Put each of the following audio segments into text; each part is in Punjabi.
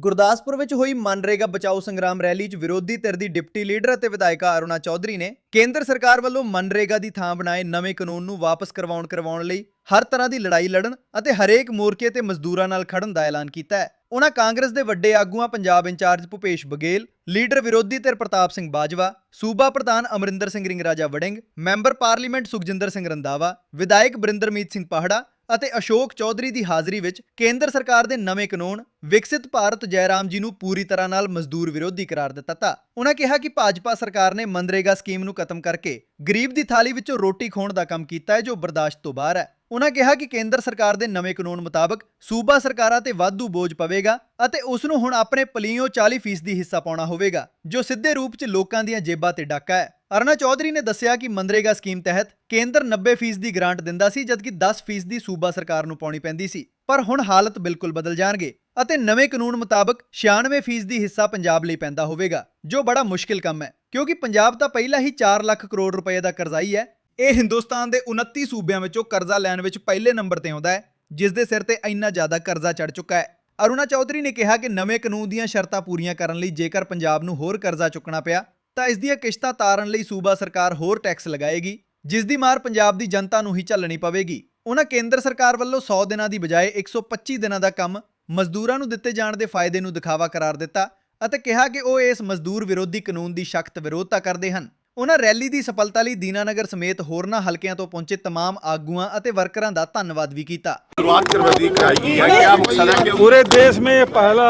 ਗੁਰਦਾਸਪੁਰ ਵਿੱਚ ਹੋਈ ਮਨਰੇਗਾ ਬਚਾਓ ਸੰਗਰਾਮ ਰੈਲੀ 'ਚ ਵਿਰੋਧੀ ਧਿਰ ਦੀ ਡਿਪਟੀ ਲੀਡਰ ਅਤੇ ਵਿਧਾਇਕਾ ਅਰੁਣਾ ਚੌਧਰੀ ਨੇ ਕੇਂਦਰ ਸਰਕਾਰ ਵੱਲੋਂ ਮਨਰੇਗਾ ਦੀ ਥਾਂ ਬਣਾਏ ਨਵੇਂ ਕਾਨੂੰਨ ਨੂੰ ਵਾਪਸ ਕਰਵਾਉਣ ਕਰਵਾਉਣ ਲਈ ਹਰ ਤਰ੍ਹਾਂ ਦੀ ਲੜਾਈ ਲੜਨ ਅਤੇ ਹਰੇਕ ਮੋਰਚੇ ਤੇ ਮਜ਼ਦੂਰਾਂ ਨਾਲ ਖੜਨ ਦਾ ਐਲਾਨ ਕੀਤਾ ਹੈ। ਉਹਨਾਂ ਕਾਂਗਰਸ ਦੇ ਵੱਡੇ ਆਗੂਆਂ, ਪੰਜਾਬ ਇੰਚਾਰਜ ਭੁਪੇਸ਼ ਬਗੇਲ, ਲੀਡਰ ਵਿਰੋਧੀ ਧਿਰ ਪ੍ਰਤਾਪ ਸਿੰਘ ਬਾਜਵਾ, ਸੂਬਾ ਪ੍ਰਧਾਨ ਅਮਰਿੰਦਰ ਸਿੰਘ ਰਿੰਗਰਾਜਾ ਵੜਿੰਗ, ਮੈਂਬਰ ਪਾਰਲੀਮੈਂਟ ਸੁਖਜਿੰਦਰ ਸਿੰਘ ਰੰਦਾਵਾ ਵਿਧਾਇਕ ਬਰਿੰਦਰਮੀਤ ਸਿੰਘ ਪਾਹੜਾ ਅਤੇ ਅਸ਼ੋਕ ਚੌਧਰੀ ਦੀ ਹਾਜ਼ਰੀ ਵਿੱਚ ਕੇਂਦਰ ਸਰਕਾਰ ਦੇ ਨਵੇਂ ਕਾਨੂੰਨ ਵਿਕਸਿਤ ਭਾਰਤ ਜੈਰਾਮ ਜੀ ਨੂੰ ਪੂਰੀ ਤਰ੍ਹਾਂ ਨਾਲ ਮਜ਼ਦੂਰ ਵਿਰੋਧੀ ਕਰਾਰ ਦਿੱਤਾ ਤਾ ਉਹਨਾਂ ਕਿਹਾ ਕਿ ਭਾਜਪਾ ਸਰਕਾਰ ਨੇ ਮਨਰੇਗਾ ਸਕੀਮ ਨੂੰ ਖਤਮ ਕਰਕੇ ਗਰੀਬ ਦੀ ਥਾਲੀ ਵਿੱਚੋਂ ਰੋਟੀ ਖੋਣ ਦਾ ਕੰਮ ਕੀਤਾ ਹੈ, ਜੋ ਬਰਦਾਸ਼ਤ ਤੋਂ ਬਾਹਰ ਹੈ। ਉਹਨਾਂ ਕਿਹਾ ਕਿ ਕੇਂਦਰ ਸਰਕਾਰ ਦੇ ਨਵੇਂ ਕਾਨੂੰਨ ਮੁਤਾਬਕ ਸੂਬਾ ਸਰਕਾਰਾਂ ਤੇ ਵਾਧੂ ਬੋਝ ਪਵੇਗਾ ਅਤੇ ਉਸ ਨੂੰ ਹੁਣ ਆਪਣੇ ਪਲੀਓ 40% ਦੀ ਹਿੱਸਾ ਪਾਉਣਾ ਹੋਵੇਗਾ, ਜੋ ਸਿੱਧੇ ਰੂਪ 'ਚ ਲੋਕਾਂ ਦੀਆਂ ਜੇਬਾਂ ਤੇ ਡਾਕਾ ਹੈ। ਅਰਨਾ ਚੌਧਰੀ ਨੇ ਦੱਸਿਆ ਕਿ ਮਨਰੇਗਾ ਸਕੀਮ ਤਹਿਤ ਕੇਂਦਰ 90% ਦੀ ਗ੍ਰਾਂਟ ਦਿੰਦਾ ਸੀ, ਜਦਕਿ 10% ਦੀ ਸੂਬਾ ਸਰਕਾਰ ਨੂੰ ਪਾਉਣੀ ਪੈਂਦੀ ਸੀ। ਪਰ ਹੁਣ ਹਾਲਤ ਬਿਲਕੁਲ ਬਦਲ ਜਾਣਗੇ। ਅਤੇ ਨਵੇਂ ਕਾਨੂੰਨ ਮੁਤਾਬਕ 96% ਦੀ ਹਿੱਸਾ ਪੰਜਾਬ ਲਈ ਪੈਂਦਾ ਹੋਵੇਗਾ, ਜੋ ਬੜਾ ਮੁਸ਼ਕਿਲ ਕੰਮ ਹੈ, ਕਿਉਂਕਿ ਪੰਜਾਬ ਤਾਂ ਪਹਿਲਾਂ ਹੀ 4 ਲੱਖ ਕਰੋੜ ਰੁਪਏ ਦਾ ਕਰਜ਼ਾਈ ਹੈ ਇਹ ਹਿੰਦੁਸਤਾਨ ਦੇ 29 ਸੂਬਿਆਂ ਵਿੱਚੋਂ ਕਰਜ਼ਾ ਲੈਣ ਵਿੱਚ ਪਹਿਲੇ ਨੰਬਰ ਤੇ ਆਉਂਦਾ ਹੈ, ਜਿਸ ਦੇ ਸਿਰ ਤੇ ਇੰਨਾ ਜ਼ਿਆਦਾ ਕਰਜ਼ਾ ਚੜ ਚੁੱਕਾ ਹੈ। ਅਰੁਣਾ ਚੌਧਰੀ ਨੇ ਕਿਹਾ ਕਿ ਨਵੇਂ ਕਾਨੂੰਨ ਦੀਆਂ ਸ਼ਰਤਾਂ ਪੂਰੀਆਂ ਕਰਨ ਲਈ ਜੇਕਰ ਪੰਜਾਬ ਨੂੰ ਹੋਰ ਕਰਜ਼ਾ ਚੁੱਕਣਾ ਪਿਆ, ਤਾਂ ਇਸ ਦੀਆਂ ਕਿਸ਼ਤਾਂ ਤਾਰਨ ਲਈ ਸੂਬਾ ਸਰਕਾਰ ਹੋਰ ਟੈਕਸ ਲਗਾਏਗੀ, ਜਿਸ ਦੀ ਮਾਰ ਪੰਜਾਬ ਦੀ ਜਨਤਾ ਨੂੰ ਹੀ ਝੱਲਣੀ ਪਵੇਗੀ। ਉਹਨਾਂ ਕੇਂਦਰ ਸਰਕਾਰ ਵੱਲੋਂ 100 ਦਿਨਾਂ ਦੀ ਬਜਾਏ 125 ਦਿਨਾਂ ਦਾ ਕੰਮ ਮਜ਼ਦੂਰਾਂ ਨੂੰ ਦਿੱਤੇ ਜਾਣ ਦੇ ਫਾਇਦੇ ਨੂੰ ਦਿਖਾਵਾ ਕਰਾਰ ਦਿੱਤਾ ਅਤੇ ਕਿਹਾ ਕਿ ਉਹ ਇਸ ਮਜ਼ਦੂਰ ਵਿਰੋਧੀ ਕਾਨੂੰਨ ਦੀ ਸਖਤ ਵਿਰੋਧਤਾ ਕਰਦੇ ਹਨ ਉਹਨਾਂ ਰੈਲੀ ਦੀ ਸਫਲਤਾ ਲਈ ਦੀਨਾਨਗਰ ਸਮੇਤ ਹੋਰਨਾਂ ਹਲਕਿਆਂ ਤੋਂ ਪਹੁੰਚੇ तमाम ਆਗੂਆਂ ਅਤੇ ਵਰਕਰਾਂ ਦਾ ਧੰਨਵਾਦ ਵੀ ਕੀਤਾ शुरुआत करवाई कराई गई है क्या मकसद है कि पूरे देश में ये पहला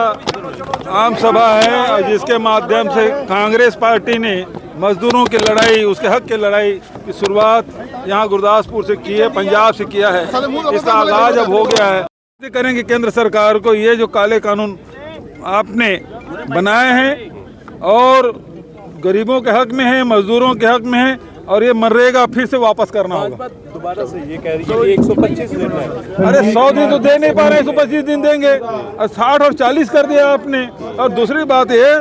आम सभा है और जिसके माध्यम से कांग्रेस पार्टी ने मजदूरों की लड़ाई उसके हक की लड़ाई की शुरुआत यहाँ गुरदासपुर से की है पंजाब से किया है इसका आगाज अब हो गया है ये करेंगे केंद्र सरकार को ये जो काले कानून आपने बनाए हैं और गरीबों के हक में है मजदूरों के हक में है और ये मनरेगा फिर से वापस करना होगा। दोबारा से ये कह रही है एक सौ पच्चीस दिन अरे सौ दिन तो दे नहीं पा रहे एक सौ पच्चीस दिन देंगे। और साठ और चालीस कर दिया आपने। और दूसरी बात ये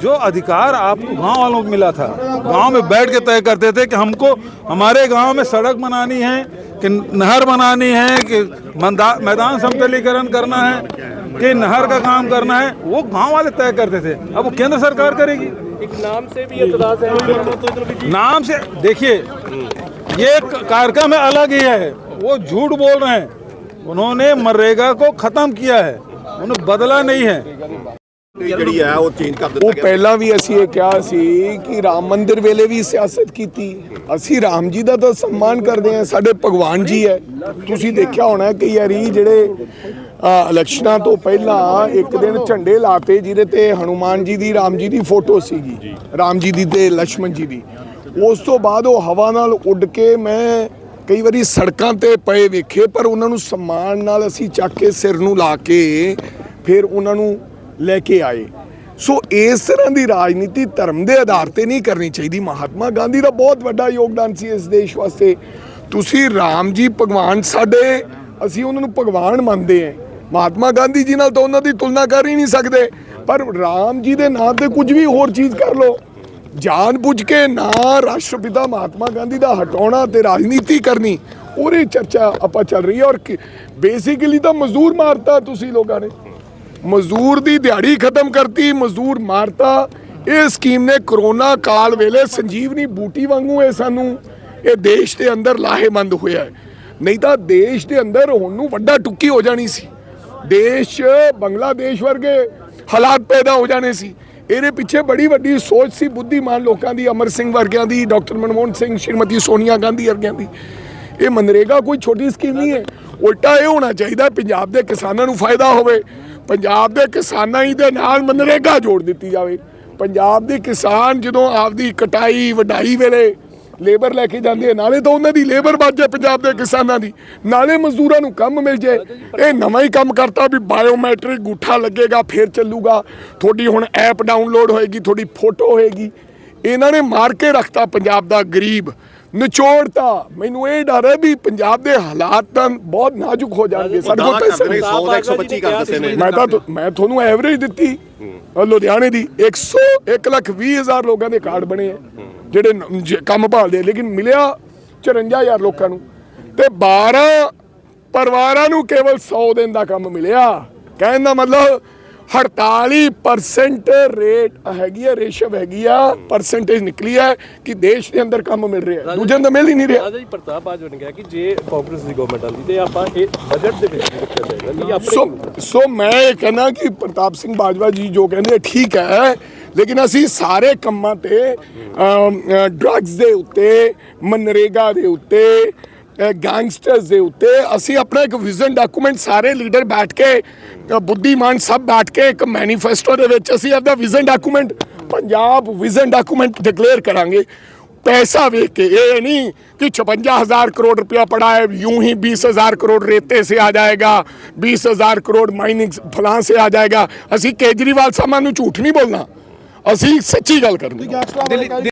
जो अधिकार आपको गाँव वालों को मिला था गाँव में बैठ के तय करते थे कि हमको हमारे गाँव में सड़क बनानी है कि नहर बनानी है कि मैदान समतलीकरण करना है कि नहर का काम करना है वो गाँव वाले तय करते थे। अब वो केंद्र सरकार करेगी। एक नाम से भी एतराज़ है। नाम से देखिए ये कार्यक्रम है अलग ही है। वो झूठ बोल रहे हैं। उन्होंने मनरेगा को खत्म किया है। उन्हें बदला नहीं है। ਜਿਹੜੀ ਆ ਉਹ ਚੇਂਜ ਕਰ ਦਿੱਤਾ ਉਹ ਪਹਿਲਾਂ ਵੀ ਅਸੀਂ ਇਹ ਕਿਹਾ ਸੀ ਕਿ ਰਾਮ ਮੰਦਿਰ ਵੇਲੇ ਵੀ ਸਿਆਸਤ ਕੀਤੀ। ਅਸੀਂ ਰਾਮ ਜੀ ਦਾ ਤਾਂ ਸਨਮਾਨ ਕਰਦੇ ਆ ਸਾਡੇ ਭਗਵਾਨ ਜੀ ਹੈ। ਤੁਸੀਂ ਦੇਖਿਆ ਹੋਣਾ ਕਿ ਯਾਰੀ ਜਿਹੜੇ ਇਲੈਕਸ਼ਨਾਂ ਤੋਂ ਪਹਿਲਾਂ ਇੱਕ ਦਿਨ ਝੰਡੇ ਲਾਤੇ ਜਿਹਦੇ ਤੇ ਹਨੂਮਾਨ ਜੀ ਦੀ ਰਾਮ ਜੀ ਦੀ ਫੋਟੋ ਸੀਗੀ। ਰਾਮ ਜੀ ਦੀ ਤੇ ਲక్ష్మణ ਜੀ ਦੀ। ਉਸ ਤੋਂ ਬਾਅਦ ਉਹ ਹਵਾ ਨਾਲ ਉੱਡ ਕੇ ਮੈਂ ਕਈ ਵਾਰੀ ਸੜਕਾਂ ਤੇ ਪਏ ਵੇਖੇ ਪਰ ਉਹਨਾਂ ਨੂੰ ਸਨਮਾਨ ਨਾਲ ਅਸੀਂ ਚੱਕ ਕੇ ਸਿਰ ਨੂੰ ਲਾ ਕੇ ਫਿਰ ਉਹਨਾਂ ਨੂੰ ਲੈ ਕੇ ਆਏ। ਸੋ ਇਸ ਤਰ੍ਹਾਂ ਦੀ ਰਾਜਨੀਤੀ ਧਰਮ ਦੇ ਆਧਾਰ ਤੇ ਨਹੀਂ ਕਰਨੀ ਚਾਹੀਦੀ। ਮਹਾਤਮਾ ਗਾਂਧੀ ਦਾ ਬਹੁਤ ਵੱਡਾ ਯੋਗਦਾਨ ਸੀ ਇਸ ਦੇਸ਼ ਵਾਸਤੇ। ਤੁਸੀਂ ਰਾਮ ਜੀ, ਭਗਵਾਨ ਸਾਡੇ, ਅਸੀਂ ਉਹਨਾਂ ਨੂੰ ਭਗਵਾਨ ਮੰਨਦੇ ਹਾਂ। ਮਹਾਤਮਾ ਗਾਂਧੀ ਜੀ ਨਾਲ ਤਾਂ ਉਹਨਾਂ ਦੀ ਤੁਲਨਾ ਕਰ ਹੀ ਨਹੀਂ ਸਕਦੇ। ਪਰ ਰਾਮ ਜੀ ਦੇ ਨਾਂ ਤੇ ਕੁਝ ਵੀ ਹੋਰ ਚੀਜ਼ ਕਰ ਲਓ। ਜਾਣ ਬੁੱਝ ਕੇ ਨਾ ਰਾਸ਼ਟਰਪਿਤਾ ਮਹਾਤਮਾ ਗਾਂਧੀ ਦਾ ਹਟਾਉਣਾ ਤੇ ਰਾਜਨੀਤੀ ਕਰਨੀ, ਉਹਦੀ ਚਰਚਾ ਆਪਾਂ ਚੱਲ ਰਹੀ ਹੈ। ਔਰ ਬੇਸਿਕਲੀ ਤਾਂ ਮਜ਼ਦੂਰ ਮਾਰਤਾ ਤੁਸੀਂ ਲੋਕਾਂ ਨੇ। ਮਜ਼ਦੂਰ ਦੀ ਦਿਹਾੜੀ ਖਤਮ ਕਰਤੀ, ਮਜ਼ਦੂਰ ਮਾਰਤਾ। ਇਹ ਸਕੀਮ ਨੇ ਕਰੋਨਾ ਕਾਲ ਵੇਲੇ ਸੰਜੀਵਨੀ ਬੂਟੀ ਵਾਂਗੂ ਇਹ ਸਾਨੂੰ ਇਹ ਦੇਸ਼ ਦੇ ਅੰਦਰ ਲਾਹੇਮੰਦ ਹੋਇਆ ਹੈ। ਨਹੀਂ ਤਾਂ ਦੇਸ਼ ਦੇ ਅੰਦਰ ਹੁਣ ਨੂੰ ਵੱਡਾ ਟੁੱਕੀ ਹੋ ਜਾਣੀ ਸੀ। ਦੇਸ਼ ਬੰਗਲਾਦੇਸ਼ ਵਰਗੇ ਹਾਲਾਤ ਪੈਦਾ ਹੋ ਜਾਣੇ ਸੀ। ਇਹਦੇ ਪਿੱਛੇ ਬੜੀ ਵੱਡੀ ਸੋਚ ਸੀ ਬੁੱਧੀਮਾਨ ਲੋਕਾਂ ਦੀ, ਅਮਰ ਸਿੰਘ ਵਰਗਿਆਂ ਦੀ, ਡਾਕਟਰ ਮਨਮੋਹਨ ਸਿੰਘ, ਸ਼੍ਰੀਮਤੀ ਸੋਨੀਆ ਗਾਂਧੀ ਵਰਗਿਆਂ ਦੀ। ਇਹ ਮਨਰੇਗਾ ਕੋਈ ਛੋਟੀ ਸਕੀਮ ਨਹੀਂ ਹੈ। ਉਲਟਾ ਇਹ ਹੋਣਾ ਚਾਹੀਦਾ ਪੰਜਾਬ ਦੇ ਕਿਸਾਨਾਂ ਨੂੰ ਫਾਇਦਾ ਹੋਵੇ। ਪੰਜਾਬ ਦੇ ਕਿਸਾਨਾਂ ਹੀ ਦੇ ਨਾਲ ਮਨਰੇਗਾ ਜੋੜ ਦਿੱਤੀ ਜਾਵੇ। ਪੰਜਾਬ ਦੇ ਕਿਸਾਨ ਜਦੋਂ ਆਪਦੀ ਕਟਾਈ, ਵਢਾਈ ਵੇਲੇ ਲੇਬਰ ਲੈ ਕੇ ਜਾਂਦੇ ਆ, ਨਾਲੇ ਤਾਂ ਉਹਨਾਂ ਦੀ ਲੇਬਰ ਵੱਧ ਜਾਏ ਪੰਜਾਬ ਦੇ ਕਿਸਾਨਾਂ ਦੀ। ਨਾਲੇ ਮਜ਼ਦੂਰਾਂ ਨੂੰ ਕੰਮ ਮਿਲ ਜਾਏ। ਇਹ ਨਵਾਂ ਹੀ ਕੰਮ ਕਰਤਾ ਵੀ ਬਾਇਓਮੈਟ੍ਰਿਕ ਗੂਠਾ ਲੱਗੇਗਾ, ਫੇਰ ਚੱਲੂਗਾ। ਤੁਹਾਡੀ ਹੁਣ ਐਪ ਡਾਊਨਲੋਡ ਹੋਏਗੀ, ਤੁਹਾਡੀ ਫੋਟੋ ਹੋਏਗੀ। ਇਹਨਾਂ ਨੇ ਮਾਰ ਕੇ ਰੱਖਤਾ ਪੰਜਾਬ ਦਾ ਗਰੀਬ। ਨਿਚੋੜਤਾ। ਮੈਨੂੰ ਇਹ ਡਰ ਹੈ ਵੀ ਪੰਜਾਬ ਦੇ ਹਾਲਾਤ ਤਾਂ ਬਹੁਤ ਨਾਜ਼ੁਕ ਹੋ ਜਾਣਗੇ। ਸਾਡੇ ਕੋਲ ਪੈਸੇ ਨਹੀਂ। 100 ਦਾ 125 ਕਰ ਦਿੱਤੇ ਨੇ। ਮੈਂ ਤਾਂ ਮੈਂ ਤੁਹਾਨੂੰ ਐਵਰੇਜ ਦਿੱਤੀ। ਲੁਧਿਆਣੇ ਦੀ 100 1 ਲੱਖ 20 ਹਜ਼ਾਰ ਲੋਕਾਂ ਦੇ ਕਾਰਡ ਬਣੇ ਆ। ਜਿਹੜੇ ਕੰਮ ਭਾਲਦੇ ਲੇਕਿਨ ਮਿਲਿਆ 54000 ਲੋਕਾਂ ਨੂੰ। ਤੇ 12 ਪਰਿਵਾਰਾਂ ਨੂੰ ਕੇਵਲ 100 ਦਿਨ ਦਾ ਕੰਮ ਮਿਲਿਆ। ਕਹਿਣ ਦਾ ਮਤਲਬ 48% ਰੇਟ ਹੈਗੀ ਆ ਰੇਸ਼ੋ ਹੈਗੀ ਆ ਪਰਸੈਂਟੇਜ ਨਿਕਲੀ ਹੈ ਕਿ ਦੇਸ਼ ਦੇ ਅੰਦਰ ਕੰਮ ਮਿਲ ਰਿਹਾ। ਦੂਜੇ ਨੂੰ ਮਿਲ ਹੀ ਨਹੀਂ ਰਿਹਾ ਰਾਜਾ ਜੀ ਪ੍ਰਤਾਪ ਬਾਜ ਬਣ ਗਿਆ ਕਿ ਜੇ ਕਾਂਗਰਸ ਦੀ ਗਵਰਨਮੈਂਟ ਆਉਂਦੀ ਤੇ ਆਪਾਂ ਇਹ ਬਜਟ ਦੇ ਵਿੱਚ ਰੱਖਿਆ ਜਾਏਗਾ ਨਹੀਂ ਆਪਣੇ ਸੋ ਸੋ ਮੈਂ ਇਹ ਕਹਿਣਾ ਕਿ ਪ੍ਰਤਾਪ ਸਿੰਘ ਬਾਜਵਾ ਜੀ ਜੋ ਕਹਿੰਦੇ ਠੀਕ ਹੈ ਲੇਕਿਨ ਅਸੀਂ ਸਾਰੇ ਕੰਮਾਂ ਤੇ ਡਰੱਗਸ ਦੇ ਉੱਤੇ ਮਨਰੇਗਾ ਦੇ ਉੱਤੇ ਗੈਂਗਸਟਰਸ ਦੇ ਉੱਤੇ ਅਸੀਂ ਆਪਣਾ ਇੱਕ ਵਿਜ਼ਨ ਡਾਕੂਮੈਂਟ ਸਾਰੇ ਲੀਡਰ ਬੈਠ ਕੇ ਅ, ਬੁੱਧੀਮਾਨ ਸਭ ਬੈਠ ਕੇ ਇੱਕ ਮੈਨੀਫੈਸਟੋ ਦੇ ਵਿੱਚ ਅਸੀਂ ਆਪਣਾ vision document Punjab vision document declare ਕਰਾਂਗੇ पैसा वेख के ये नहीं कि छप्पन हजार करोड़ रुपया पड़ा है यूं ही बीस हजार करोड़ रेते से आ जाएगा बीस हजार करोड़ माइनिंग फलां से आ जाएगा ਅਸੀਂ ਕੇਜਰੀਵਾਲ ਸਾਹਿਬ ਨੂੰ ਝੂਠ ਨਹੀਂ ਬੋਲਣਾ ਅਸੀਂ ਸੱਚੀ ਗੱਲ ਕਰਨੀ ਦਿੱਲੀ